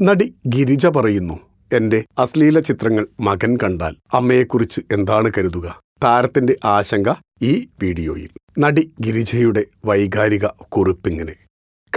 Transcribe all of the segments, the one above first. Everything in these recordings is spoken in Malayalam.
നടി ഗിരിജ പറയുന്നു എന്റെ അശ്ലീല ചിത്രങ്ങൾ മകൻ കണ്ടാൽ അമ്മയെക്കുറിച്ച് എന്താണ് കരുതുക? താരത്തിന്റെ ആശങ്ക ഈ വീഡിയോയിൽ. നടി ഗിരിജയുടെ വൈകാരിക കുറിപ്പിങ്ങനെ.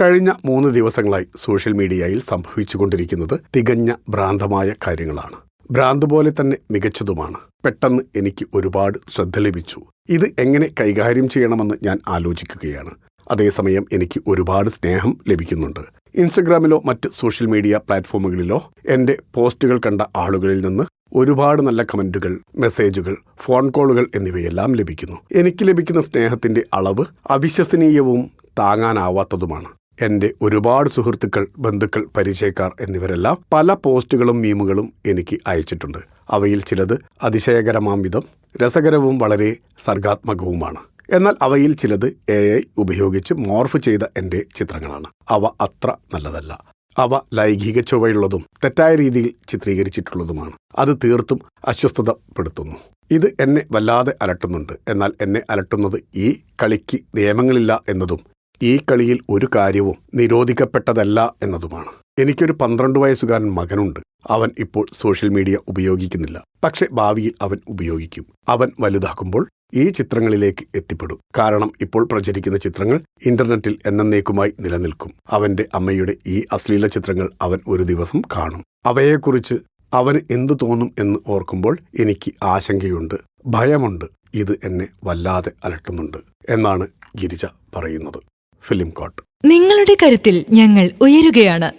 കഴിഞ്ഞ മൂന്ന് ദിവസങ്ങളായി സോഷ്യൽ മീഡിയയിൽ സംഭവിച്ചുകൊണ്ടിരിക്കുന്നത് തികഞ്ഞ ഭ്രാന്തമായ കാര്യങ്ങളാണ്. ഭ്രാന്ത് പോലെ തന്നെ മികച്ചതുമാണ്. പെട്ടെന്ന് എനിക്ക് ഒരുപാട് ശ്രദ്ധ ലഭിച്ചു. ഇത് എങ്ങനെ കൈകാര്യം ചെയ്യണമെന്ന് ഞാൻ ആലോചിക്കുകയാണ്. അതേസമയം എനിക്ക് ഒരുപാട് സ്നേഹം ലഭിക്കുന്നുണ്ട്. ഇൻസ്റ്റഗ്രാമിലോ മറ്റ് സോഷ്യൽ മീഡിയ പ്ലാറ്റ്ഫോമുകളിലോ എന്റെ പോസ്റ്റുകൾ കണ്ട ആളുകളിൽ നിന്ന് ഒരുപാട് നല്ല കമന്റുകൾ മെസ്സേജുകൾ ഫോൺ കോളുകൾ എന്നിവയെല്ലാം ലഭിക്കുന്നു. എനിക്ക് ലഭിക്കുന്ന സ്നേഹത്തിന്റെ അളവ് അവിശ്വസനീയവും താങ്ങാനാവാത്തതുമാണ്. എന്റെ ഒരുപാട് സുഹൃത്തുക്കൾ ബന്ധുക്കൾ പരിചയക്കാർ എന്നിവരെല്ലാം പല പോസ്റ്റുകളും മീമുകളും എനിക്ക് അയച്ചിട്ടുണ്ട്. അവയിൽ ചിലത് അതിശയകരമാം വിധം രസകരവും വളരെ സർഗാത്മകവുമാണ്. എന്നാൽ അവയിൽ ചിലത് എ ഐ ഉപയോഗിച്ച് മോർഫ് ചെയ്ത എന്റെ ചിത്രങ്ങളാണ്. അവ അത്ര നല്ലതല്ല. അവ ലൈംഗിക ചൊവ്വയുള്ളതും തെറ്റായ രീതിയിൽ ചിത്രീകരിച്ചിട്ടുള്ളതുമാണ്. അത് തീർത്തും അസ്വസ്ഥതപ്പെടുത്തുന്നു. ഇത് എന്നെ വല്ലാതെ അലട്ടുന്നുണ്ട്. എന്നാൽ എന്നെ അലട്ടുന്നത് ഈ കളിക്ക് നിയമങ്ങളില്ല എന്നതും ഈ കളിയിൽ ഒരു കാര്യവും നിരോധിക്കപ്പെട്ടതല്ല എന്നതുമാണ്. എനിക്കൊരു പന്ത്രണ്ട് വയസ്സുകാരൻ മകനുണ്ട്. അവൻ ഇപ്പോൾ സോഷ്യൽ മീഡിയ ഉപയോഗിക്കുന്നില്ല. പക്ഷെ ഭാവിയിൽ അവൻ ഉപയോഗിക്കും. അവൻ വലുതാക്കുമ്പോൾ ഈ ചിത്രങ്ങളിലേക്ക് എത്തിപ്പെടും. കാരണം ഇപ്പോൾ പ്രചരിക്കുന്ന ചിത്രങ്ങൾ ഇന്റർനെറ്റിൽ എന്നേക്കുമായി നിലനിൽക്കും. അവന്റെ അമ്മയുടെ ഈ അശ്ലീല ചിത്രങ്ങൾ അവൻ ഒരു ദിവസം കാണും. അവയെക്കുറിച്ച് അവന് എന്തു തോന്നും എന്ന് ഓർക്കുമ്പോൾ എനിക്ക് ആശങ്കയുണ്ട് ഭയമുണ്ട്. ഇത് എന്നെ വല്ലാതെ അലട്ടുന്നുണ്ട് എന്നാണ് ഗിരിജ പറയുന്നത്. ഫിലിം കോട്ട്. നിങ്ങളുടെ കരുത്തിൽ ഞങ്ങൾ ഉയരുകയാണ്.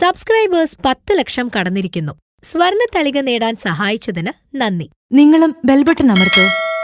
സബ്സ്ക്രൈബേഴ്സ് പത്ത് ലക്ഷം കടന്നിരിക്കുന്നു. സ്വർണ തളിക നേടാൻ സഹായിച്ചതിന് നന്ദി. നിങ്ങളും ബെൽബട്ടൺ അമർത്തോ.